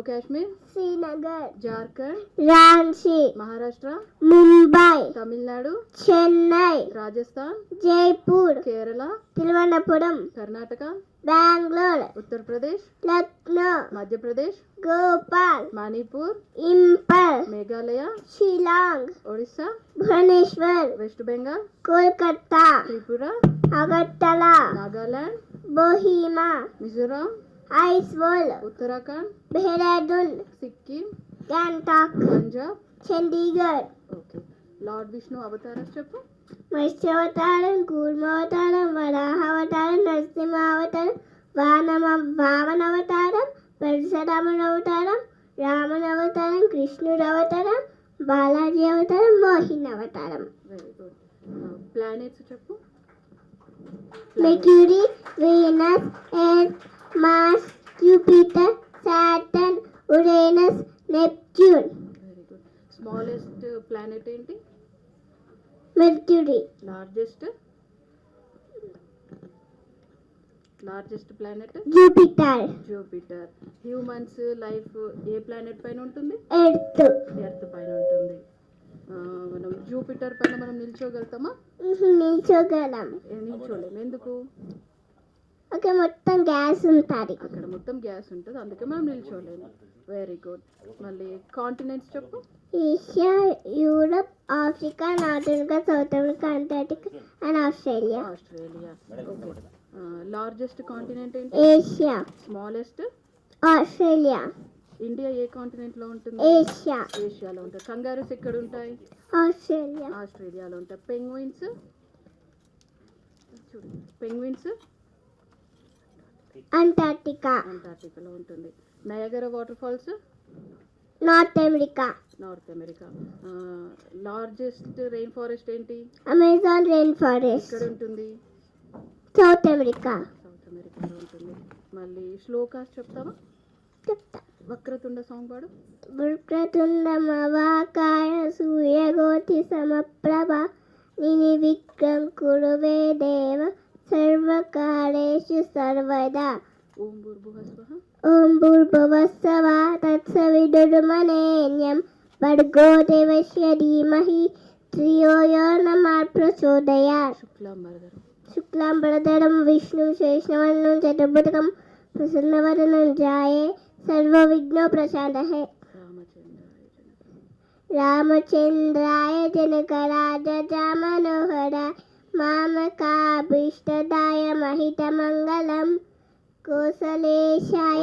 Jammu Kashmir Srinagar Jharkhand Ranchi Maharashtra Mumbai Tamil Nadu Chennai Rajasthan Jaipur Kerala Thiruvananthapuram Karnataka Bengaluru Uttar Pradesh Lucknow Madhya Pradesh Bhopal Manipur Imphal Meghalaya Shillong Odisha Bhubaneswar West Bengal Kolkata Tripura Agartala Nagaland Kohima Mizoram Aizawl Uttarakhand Dehradun Sikkim Gangtok Punjab. Chandigarh. Okay. Lord Vishnu అవతారం చెప్పు. మత్స్యావతారం కూర్మావతారం వరాహావతారం నరసింహావతారం వానమ వామనవతారం పరశురాముడు అవతారం రాముని అవతారం కృష్ణుడు అవతారం బాలాజీ అవతారం మోహిన్ అవతారం వెరీ గుడ్ ప్లానెట్స్ చెప్పు. Mercury Venus Earth Mars Jupiter Saturn Uranus very good smallest planet ఏంటి? Mercury largest largest planet Jupiter Jupiter humans life ఏ ప్లానెట్ పైన ఉంటుంది? ఎర్త్ ఎర్త్ పైన ఉంటుంది. మనం జూపిటర్ పైన మనం నిల్చోగలుగుతామా? నిల్చోగలం. నిల్చోలేము ఎందుకు? ఓకే మొత్తం గ్యాస్ ఉంటుంది. అక్కడ మొత్తం గ్యాస్ ఉంటుంది. అందుకే మనం నిల్చోలేము. వెరీ గుడ్ మళ్ళీ కాంటినెంట్స్ చెప్పు. Asia Europe Africa North America South America Antarctica and Australia. Australia. Okay largest continent ఏంటి? ఏషియా. Smallest Australia. ఇండియా ఏ కాంటినెంట్లో ఉంటుంది? ఏషియా. ఏషియాలో ఉంటాయి. కంగారూస్ ఎక్కడ ఉంటాయి? ఆస్ట్రేలియా. ఆస్ట్రేలియాలో ఉంటాయి. పెంగ్విన్స్ చూడు. పెంగ్విన్స్ అంటార్టికా అంటార్టికాలో ఉంటుంది. Niagara water falls North America North America largest rain forest ఏంటి? అమెజాన్ రెయిన్ ఫారెస్ట్ ఎక్కడ ఉంటుంది? సౌత్ అమెరికా సౌత్ అమెరికాలో ఉంటుంది. మళ్ళీ శ్లోకాస్ చెప్తావా? చెప్తా. వక్రతుండ సాంగ్ పాడు వక్రతుండమవాకాయ సూర్యగోతి సమప్రభ నిని విక్రం కురువే దేవ సర్వకాలేషు సర్వదా ఓం భూర్భువ స్వహ ఓం భూర్భువస్సవ తత్సవిడుర్మనేన్యం భర్గో దేవస్య ధీమహి త్రియో యో నమః ప్రచోదయాత్ శుక్లాంబరధరం శుక్లాంబరధరం విష్ణు శేషవర్ణం చతుర్భుజకం ప్రసన్నవదనం జాయే సర్వవిఘ్నో మామకాభీష్టదాయ మహిత మంగళం కోసలేశాయ